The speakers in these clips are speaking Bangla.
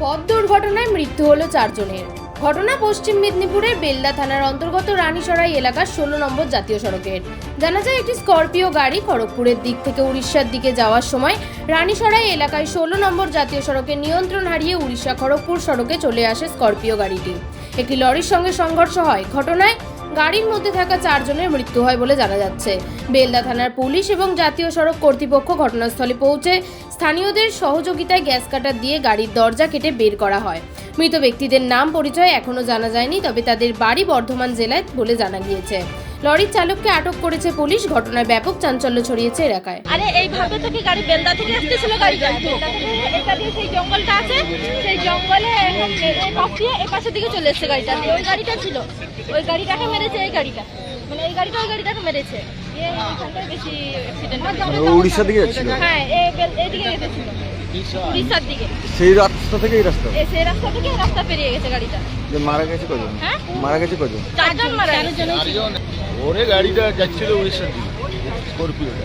পথ দুর্ঘটনায় মৃত্যু হলো চারজনের। ঘটনা পশ্চিম মেদিনীপুরের বেলদা থানার অন্তর্গত রানীসরাই এলাকার ষোলো নম্বর জাতীয় সড়কের। জানা যায় একটি স্করপিও গাড়ি খড়গপুরের দিক থেকে উড়িষ্যার দিকে যাওয়ার সময় রানীসরাই এলাকায় ষোলো নম্বর জাতীয় সড়কে নিয়ন্ত্রণ হারিয়ে উড়িষ্যা খড়গপুর সড়কে চলে আসে স্করপিও গাড়িটি। একটি লরির সঙ্গে সংঘর্ষ হয়। ঘটনায় গাড়ির মধ্যে থাকা চারজনের মৃত্যু হয় বলে জানা যাচ্ছে। বেলদা থানার পুলিশ এবং জাতীয় সড়ক কর্তৃপক্ষ ঘটনাস্থলে পৌঁছে স্থানীয়দের সহযোগিতায় গ্যাস কাটার দিয়ে গাড়ির দরজা কেটে বের করা হয়। মৃত ব্যক্তিদের নাম পরিচয় এখনও জানা যায়নি, তবে তাদের বাড়ি বর্ধমান জেলায় বলে জানা গিয়েছে। লরির চালককে আটক করেছে পুলিশ। ঘটনায় ব্যাপক চাঞ্চল্য ছড়িয়েছে এলাকায়। আরে এইভাবে থেকে গাড়ি? বেলদা থেকে আসতেছিল থেকে। এটা দিয়ে সেই জঙ্গলটা আছে সেই জঙ্গলে এই পাশ এই পাশের দিকে চলে এসছে গাড়িটা। ওই গাড়িটা ছিল। ওই গাড়িটাকে মেরেছে এই গাড়িটা। মানে এই গাড়িটা ওই গাড়িটাকে মেরেছে। এইখানটায় বেশি অ্যাক্সিডেন্ট ও উড়িষ্যার দিকে যাচ্ছিল? হ্যাঁ এই এইদিকে গেছিল উড়িষ্যার দিকে। সেই রাস্তা থেকে এই রাস্তা? এই সেই রাস্তা থেকে রাস্তা পেরিয়ে গেছে গাড়িটা। যে মারা গেছে কজন? হ্যাঁ? মারা গেছে কজন? চারজন মারা গেছে। ওরে গাড়িটা যাচ্ছিল উড়িষ্যার দিকে স্করপিওটা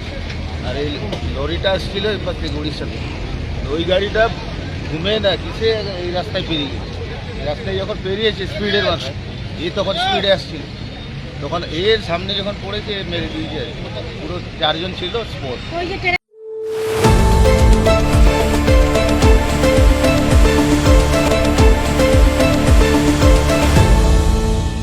আর এই লরিটা আসছিল এপার থেকে উড়িষ্যা থেকে তো ওই গাড়িটা ঘুমে না কিসে এই রাস্তায় পেরিয়ে গেছে। রাস্তায় যখন পেরিয়েছে স্পিডের মাথায় এ তখন স্পিডে আসছিল। তখন এর সামনে যখন পড়েছে মেরে দিয়েছে আর পুরো চারজন ছিল স্পোর্ট